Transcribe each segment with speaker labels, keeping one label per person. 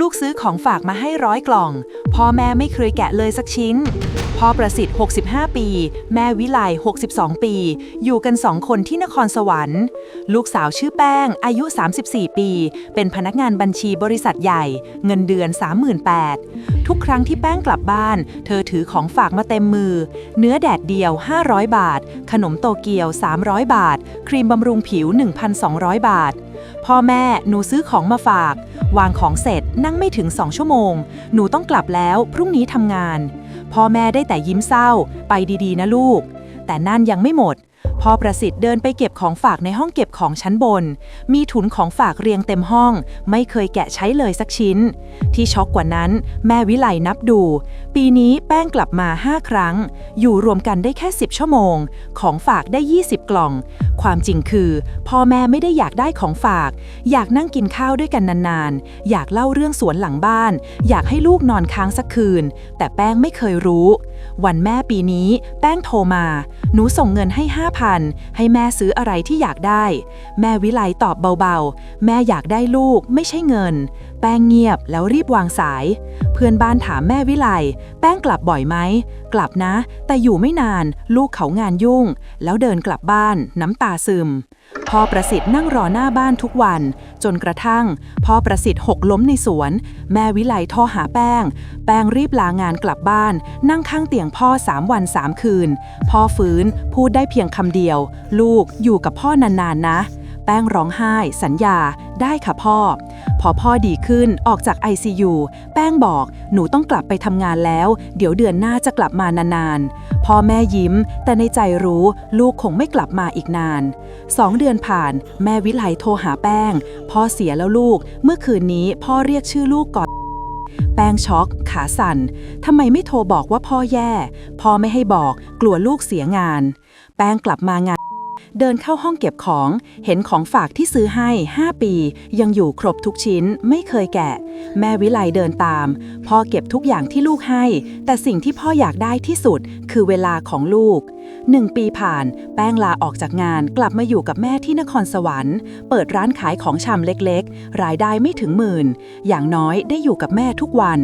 Speaker 1: ลูกซื้อของฝากมาให้ร้อยกล่อง พ่อแม่ไม่เคยแกะเลยสักชิ้น พ่อประสิทธิ์ 65 ปี แม่วิไล62 ปี อยู่กันสองคนที่นครสวรรค์ ลูกสาวชื่อแป้ง อายุ 34 ปี เป็นพนักงานบัญชีบริษัทใหญ่ เงินเดือน 38,000ทุกครั้งที่แป้งกลับบ้าน เธอถือของฝากมาเต็มมือ เนื้อแดดเดียว 500 บาท ขนมโตเกียว 300 บาท ครีมบำรุงผิว 1,200 บาท พ่อแม่หนูซื้อของมาฝาก วางของเสร็จนั่งไม่ถึงสองชั่วโมง หนูต้องกลับแล้วพรุ่งนี้ทำงาน พ่อแม่ได้แต่ยิ้มเศร้า ไปดีๆ นะลูก แต่นั่นยังไม่หมด พ่อประสิทธิ์เดินไปเก็บของฝากในห้องเก็บของชั้นบน มีถุนของฝากเรียงเต็มห้อง ไม่เคยแกะใช้เลยสักชิ้น ที่ช็อกกว่านั้นแม่วิไลนับดู ปีนี้แป้งกลับมา 5 ครั้ง อยู่รวมกันได้แค่ 10 ชั่วโมง ของฝากได้ 20 กล่อง ความจริงคือพ่อแม่ไม่ได้อยากได้ของฝาก อยากนั่งกินข้าวด้วยกันนานๆ อยากเล่าเรื่องสวนหลังบ้าน อยากให้ลูกนอนค้างสักคืน แต่แป้งไม่เคยรู้ วันแม่ปีนี้ แป้งโทรมา หนูส่งเงินให้5,000ให้แม่ซื้ออะไรที่อยากได้ แม่วิไลตอบเบาๆ แม่อยากได้ลูกไม่ใช่เงิน แป้งเงียบแล้วรีบวางสาย เพื่อนบ้านถามแม่วิไลแป้งกลับบ่อยไหม กลับนะ แต่อยู่ไม่นาน ลูกเขางานยุ่ง แล้วเดินกลับบ้าน น้ำตาซึม พ่อประสิทธิ์นั่งรอหน้าบ้านทุกวัน จนกระทั่ง พ่อประสิทธิ์หกล้มในสวน แม่วิไลโทรหาแป้ง แป้งรีบลางานกลับบ้าน นั่งข้างเตียงพ่อสามวันสามคืน พ่อฟื้นพูดได้เพียงคำเดียว ลูกอยู่กับพ่อนานๆนะแป้งร้องไห้ สัญญา ได้ค่ะพ่อ พอพ่อดีขึ้นออกจาก ICU แป้งบอกหนูต้องกลับไปทำงานแล้ว เดี๋ยวเดือนหน้าจะกลับมานานๆ พ่อแม่ยิ้ม แต่ในใจรู้ลูกคงไม่กลับมาอีกนานสองเดือนผ่าน แม่วิไลโทรหาแป้ง พ่อเสียแล้วลูก เมื่อคืนนี้พ่อเรียกชื่อลูกก่อนแป้งช็อก ขาสั่น ทำไมไม่โทรบอกว่าพ่อแย่ พ่อไม่ให้บอก กลัวลูกเสียงาน แป้งกลับมางาน เดินเข้าห้องเก็บของ เห็นของฝากที่ซื้อให้ 5 ปี ยังอยู่ครบทุกชิ้นไม่เคยแกะ แม่วิไลเดินตาม พ่อเก็บทุกอย่างที่ลูกให้ แต่สิ่งที่พ่ออยากได้ที่สุดคือเวลาของลูก หนึ่งปีผ่าน แป้งลาออกจากงานกลับมาอยู่กับแม่ที่นครสวรรค์ เปิดร้านขายของชำเล็กๆ รายได้ไม่ถึงหมื่น อย่างน้อยได้อยู่กับแม่ทุกวัน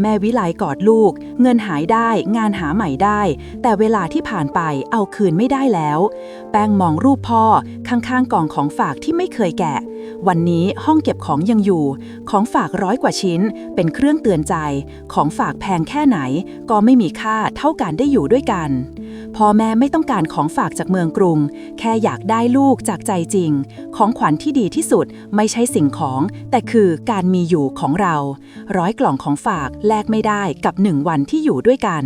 Speaker 1: แม่วิไลกอดลูก เงินหายได้งานหาใหม่ได้ แต่เวลาที่ผ่านไปเอาคืนไม่ได้แล้ว แป้งมองรูปพ่อข้างๆกล่องของฝากที่ไม่เคยแกะ วันนี้ห้องเก็บของยังอยู่ ของฝากร้อยกว่าชิ้น เป็นเครื่องเตือนใจ ของฝากแพงแค่ไหน ก็ไม่มีค่าเท่าการได้อยู่ด้วยกัน พ่อแม่ไม่ต้องการของฝากจากเมืองกรุง แค่อยากได้ลูกจากใจจริง ของขวัญที่ดีที่สุดไม่ใช่สิ่งของ แต่คือการมีอยู่ของเรา ร้อยกล่องของฝากแลกไม่ได้กับหนึ่งวันที่อยู่ด้วยกัน